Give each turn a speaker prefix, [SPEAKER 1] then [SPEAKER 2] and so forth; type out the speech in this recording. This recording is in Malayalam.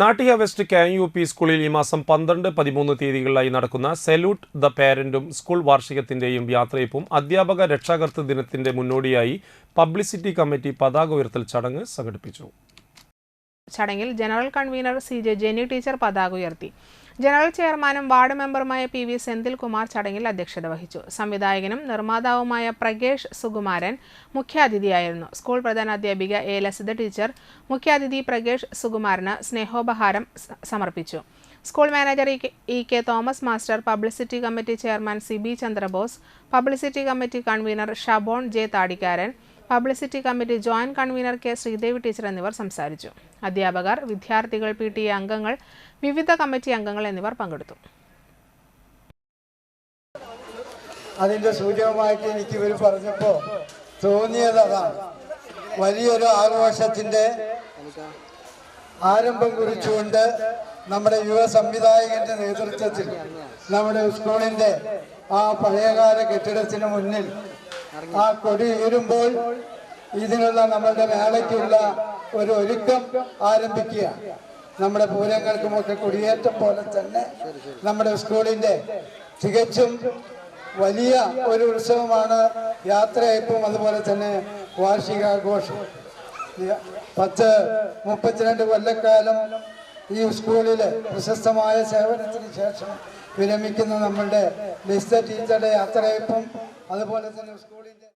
[SPEAKER 1] Nattika west K U P സ്കൂളിൽ ഈ മാസം പന്ത്രണ്ട് പതിമൂന്ന് തീയതികളിലായി നടക്കുന്ന സെല്യൂട്ട് ദ പാരന്റും സ്കൂൾ വാർഷികത്തിന്റെയും യാത്രയപ്പും അധ്യാപക രക്ഷാകർത്തൃ ദിനത്തിന്റെ മുന്നോടിയായി പബ്ലിസിറ്റി കമ്മിറ്റി പതാക ഉയർത്തൽ ചടങ്ങ് സംഘടിപ്പിച്ചു.
[SPEAKER 2] ചടങ്ങിൽ general convener C J Jeni teacher പതാക ഉയർത്തി. ജനറൽ ചെയർമാനും വാർഡ് മെമ്പറുമായ പി വി സെന്തിൽകുമാർ ചടങ്ങിൽ അധ്യക്ഷത വഹിച്ചു. സംവിധായകനും നിർമ്മാതാവുമായ പ്രകേഷ് സുകുമാരൻ മുഖ്യാതിഥിയായിരുന്നു. സ്കൂൾ പ്രധാനാധ്യാപിക എ ലസിത ടീച്ചർ മുഖ്യാതിഥി പ്രകേഷ് സുകുമാരന് സ്നേഹോപഹാരം സമർപ്പിച്ചു. School manager E K Thomas master publicity committee chairman C B Chandrabose publicity committee convener Shabon J Thadikkaran publicity committee joint convener K Sreedevi teacher എന്നിവർ സംസാരിച്ചു. അധ്യാപകർ വിദ്യാർത്ഥികൾ പി ടി എ അംഗങ്ങൾ വിവിധ കമ്മിറ്റി അംഗങ്ങൾ എന്നിവർ പങ്കെടുത്തു.
[SPEAKER 3] അതിന്റെ സൂചകമായിട്ട് എനിക്ക് ഇവർ പറഞ്ഞപ്പോ തോന്നിയത് അതാണ് വലിയൊരു ആഘോഷത്തിന്റെ ആരംഭം കുറിച്ചുകൊണ്ട് നമ്മുടെ യുവ സംവിധായകന്റെ നേതൃത്വത്തിൽ നമ്മുടെ സ്കൂളിന്റെ ആ പഴയകാല കെട്ടിടത്തിന് മുന്നിൽ ആ കൊടി ഉയരുമ്പോൾ ഇതിനുള്ള നമ്മളുടെ മേളയ്ക്കുള്ള ഒരു ഒരുക്കം ആരംഭിക്കുക. നമ്മുടെ പൂരങ്ങൾക്കുമൊക്കെ കുടിയേറ്റ പോലെ തന്നെ നമ്മുടെ സ്കൂളിന്റെ തികച്ചും വലിയ ഒരു ഉത്സവമാണ് യാത്രയപ്പും അതുപോലെ തന്നെ വാർഷികാഘോഷം. പത്ത് മുപ്പത്തിരണ്ട് കൊല്ലക്കാലം ഈ സ്കൂളിലെ പ്രശസ്തമായ സേവനത്തിന് ശേഷം വിരമിക്കുന്ന നമ്മളുടെ ലിസ്റ്റ ടീച്ചറുടെ യാത്രയപ്പും അതുപോലെ തന്നെ സ്കൂളിന്റെ